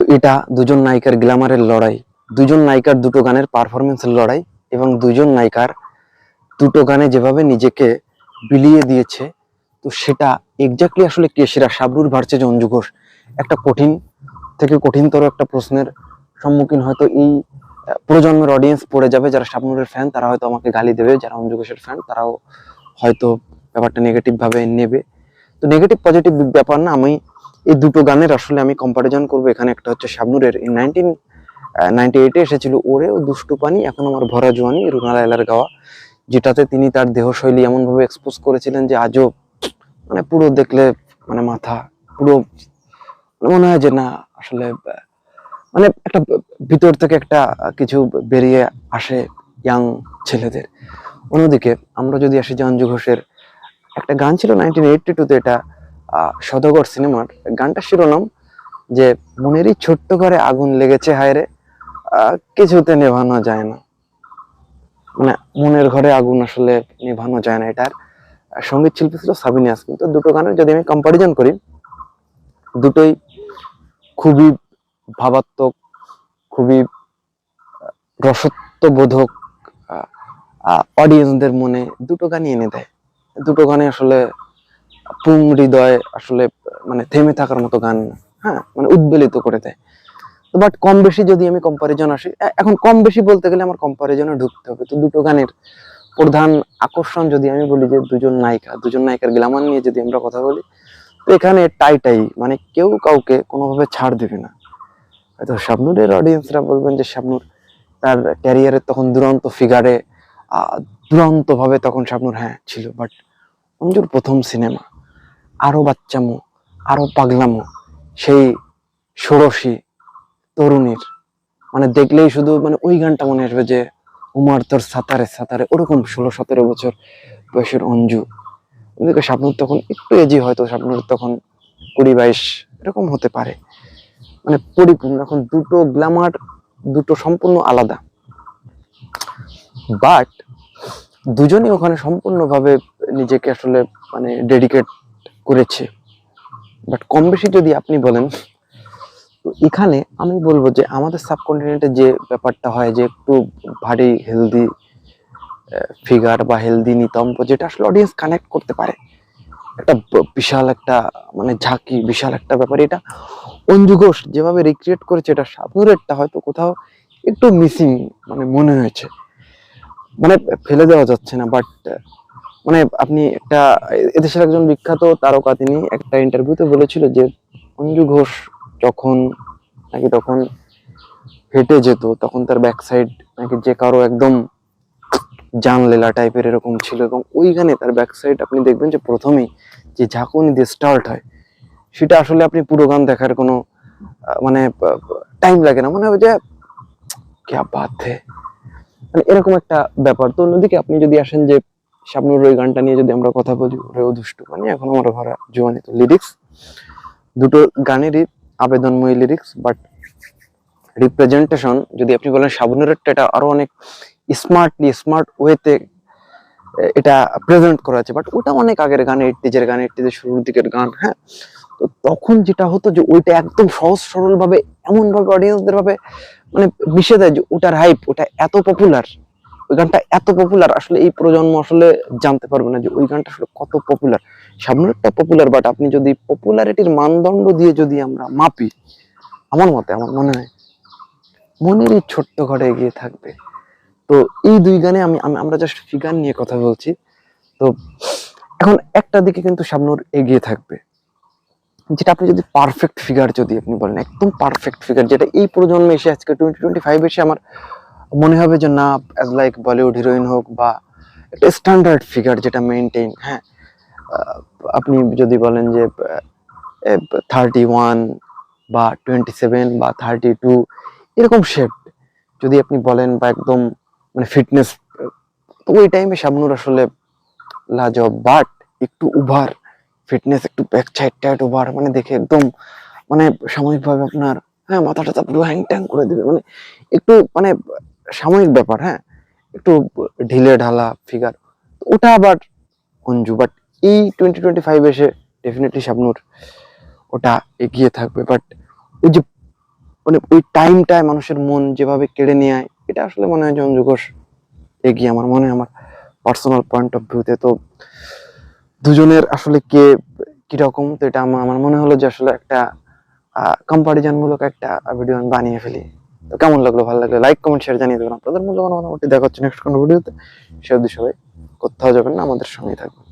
তো এটা দুজন নায়িকার গ্ল্যামারের লড়াই, দুজন নায়িকার দুটো গানের পারফরমেন্সের লড়াই এবং দুজন নায়িকার দুটো গানে যেভাবে নিজেকে বিলিয়ে দিয়েছে, তো সেটা এক্স্যাক্টলি আসলে কে? সেরা শাবরুর ভার্সেস অঞ্জু ঘোষ। একটা কঠিন থেকে কঠিনতর একটা প্রশ্নের সম্মুখীন হয়তো এই প্রজন্মের অডিয়েন্স পড়ে যাবে যারা শাবনুরের ফ্যান তারা হয়তো আমাকে গালি দেবে, যারা অঞ্জু ঘোষের ফ্যান তারাও হয়তো ব্যাপারটা নেগেটিভ ভাবে নেবে। তো নেগেটিভ পজিটিভ ব্যাপার না, আমি এই দুটো গানের আসলে আমি কম্পারিজন করব। এখানে একটা হচ্ছে শাবনুরের নাইনটিন নাইনটি এইটে এসেছিল ওরে ও দুষ্টু পানি, এখন আমার ভরা জোয়ানি, রুনা লাইলার গাওয়া, যেটাতে তিনি তার দেহশৈলী এমনভাবে এক্সপোজ করেছিলেন যে আজও মানে পুরো দেখলে মানে মাথা, পুরো মনে হয় যে না, আসলে মানে একটা ভিতর থেকে একটা কিছু বেরিয়ে আসে ইয়াং ছেলেদের। অন্যদিকে আমরা যদি আসি যে অঞ্জু ঘোষের, একটা গান ছিল নাইনটিন এইটটি টুতে এটা সদাগর সিনেমার গানটার শিরোনাম যে, মনেরই ছোট্ট ঘরে আগুন লেগেছে হায়রে কিছুতে নেভানো যায় না। মানে মনের ঘরে আগুন আসলে নেভানো যায় না। এটার সংগীত শিল্পী ছিল সাবিনা ইয়াসমিন তো দুটো গানের যদি আমি কম্পারিজন করি, দুটোই খুবই ভাবাত্মক, খুবই রসত্ববোধক অডিয়েন্সদের মনে দুটো গানই এনে দেয়। দুটো গানে আসলে পুং হৃদয় আসলে মানে থেমে থাকার মতো গান। হ্যাঁ মানে উদ্বেলিত করে দেয়। বাট কম বেশি যদি আমি কম্পারিজন আসি এখন কম বেশি বলতে গেলে আমার কম্পারিজনে ঢুকতে হবে। তো দুটো গানের প্রধান আকর্ষণ যদি আমি বলি যে দুজন নায়িকা, দুজন নায়িকার গ্লামার নিয়ে যদি আমরা কথা বলি, তো এখানে টাই টাই মানে কেউ কাউকে কোনোভাবে ছাড় দেবে না। হয়তো শাবনুরের অডিয়েন্সরা বলবেন যে শাবনুর তার ক্যারিয়ারের তখন দুরন্ত ফিগারে দুরন্তভাবে তখন শাবনুর হ্যাঁ ছিল। বাট অঞ্জুর প্রথম সিনেমা আরও বাচ্চামো, আরও পাগলামো, সেই ষোড়শী তরুণীর। মানে দেখলেই শুধু মানে ওই গানটা মনে আসবে যে, উমার তোর সাতারে সাতারে ওরকম ষোলো সতেরো বছর বয়সের অঞ্জু। শাবনুর তখন একটু এজি হয়তো শাবনুর তখন কুড়ি বাইশ, এরকম হতে পারে। মানে পরিপূর্ণ, এখন দুটো গ্ল্যামার দুটো সম্পূর্ণ আলাদা। বাট দুজনই ওখানে সম্পূর্ণভাবে নিজেকে আসলে মানে ডেডিকেট করেছে। বাট কম বেশি যদি আপনি বলেন, তো এখানে আমি বলব যে আমাদের সাবকন্টিনেন্টে যে ব্যাপারটা হয়, যে একটু ভারী হেলদি ফিগার বা হেলদি নিতম্ব, যেটা আসলে অডিয়েন্স কানেক্ট করতে পারে। একটা বিশাল একটা মানে ঝাঁকি, বিশাল একটা ব্যাপার। এটা অঞ্জু ঘোষ যেভাবে রিক্রিয়েট করেছে, এটা শাবনুরেরটা হয়তো কোথাও একটু মিসিং মানে মনে হয়েছে। মানে ফেলে দেওয়া যাচ্ছে না বাট মানে আপনি একটা, এদেশের একজন বিখ্যাত তারকা তিনি একটা ইন্টারভিউতে বলেছিল যে অঞ্জু ঘোষ যখন নাকি তখন হেঁটে যেত, তখন তার ব্যাক সাইড নাকি যে কারও একদম জানলেলা টাইপের এরকম ছিল এবং ওইখানে তার ব্যাক সাইড আপনি দেখবেন যে প্রথমেই যে ঝাঁকুনি দিয়ে স্টার্ট হয়, সেটা আসলে আপনি পুরো গান দেখার কোনো মানে টাইম লাগে না। মনে হবে যে, ক্যা বাত মানে এরকম একটা ব্যাপার। তো অন্যদিকে আপনি যদি আসেন যে শাবনুর ওই গানটা নিয়ে যদি আমরা কথা বলি, ওরেও দুষ্টু। মানে এখন আমার ভরা জোয়ানি তো লিরিক্স দুটো গানেরই আবেদনময়ী লিরিক্স বাট রিপ্রেজেন্টেশন যদি আপনি বলেন শাবনুরের এটা আরও অনেক স্মার্টলি স্মার্ট ওয়েতে এটা প্রেজেন্ট করা আছে। বাট ওটা অনেক আগের গান এইটিজের গান এইটিজের শুরুর দিকের গান হ্যাঁ? তো তখন যেটা হতো যে ওইটা একদম সহজ সরলভাবে, এমনভাবে এমন অডিয়েন্সদের ভাবে মানে মিশে দেয় যে ওটার হাইপ ওটা এত পপুলার ওই গানটা এত পপুলার আসলে এই প্রজন্ম আসলে জানতে পারবে না যে ওই গানটা আসলে কত পপুলার সামনেরটা পপুলার বাট আপনি যদি পপুলারিটির মানদণ্ড দিয়ে যদি আমরা মাপি, আমার মতে, আমার মনে হয় মনেরই ছোট্ট ঘরে এগিয়ে থাকবে। তো এই দুই গানে আমি, আমি- আমরা জাস্ট ফিগার নিয়ে কথা বলছি। তো এখন একটা দিকে কিন্তু সামনুর এগিয়ে থাকবে। যেটা আপনি যদি পারফেক্ট ফিগার যদি আপনি বলেন, একদম পারফেক্ট ফিগার যেটা এই প্রজন্মে এসে আজকে টোয়েন্টি টোয়েন্টি ফাইভ এসে আমার মনে হবে যে না অ্যাজ লাইক বলিউড হিরোইন হোক বা একটা স্ট্যান্ডার্ড ফিগার যেটা মেনটেন হ্যাঁ আপনি যদি বলেন যে থার্টি ওয়ান বা টোয়েন্টি সেভেন বা থার্টি টু এরকম শেপ যদি আপনি বলেন বা একদম মানে ফিটনেস তো ওই টাইমে শাবনুর আসলে লাজব বাট একটু উভার ফিটনেস একটু ব্যাক সাইড টাইট ওভার মানে দেখে একদম মানে সাময়িকভাবে আপনার হ্যাঁ মাথা টাথা পুরো হ্যাং ট্যাং করে দেবে মানে একটু মানে সাময়িক ব্যাপার হ্যাঁ? একটু ঢিলে ঢালা ফিগার ওটা আবার অঞ্জু বাট এই টোয়েন্টি টোয়েন্টি ফাইভ এসে ডেফিনেটলি শাবনুর ওটা এগিয়ে থাকবে। বাট ওই যে মানে ওই টাইমটায় মানুষের মন যেভাবে কেড়ে নেয় এটা আসলে মনে হয় অঞ্জু ঘোষ এগিয়ে আমার, মনে হয় আমার পার্সোনাল পয়েন্ট অফ ভিউতে তো দুজনের আসলে কে কীরকম, তো এটা আমার মনে হলো যে আসলে একটা কম্পারিজন মূলক একটা ভিডিও আমি বানিয়ে ফেলি। তো কেমন লাগল? ভালো লাগল লাইক কমেন্ট শেয়ার জানিয়ে দেবেন। আপনাদের মূল্যবান মোটামুটি দেখা হচ্ছে নেক্সট কোনো ভিডিওতে সে সবাই কোথাও যাবেন না, আমাদের সঙ্গেই থাকবেন।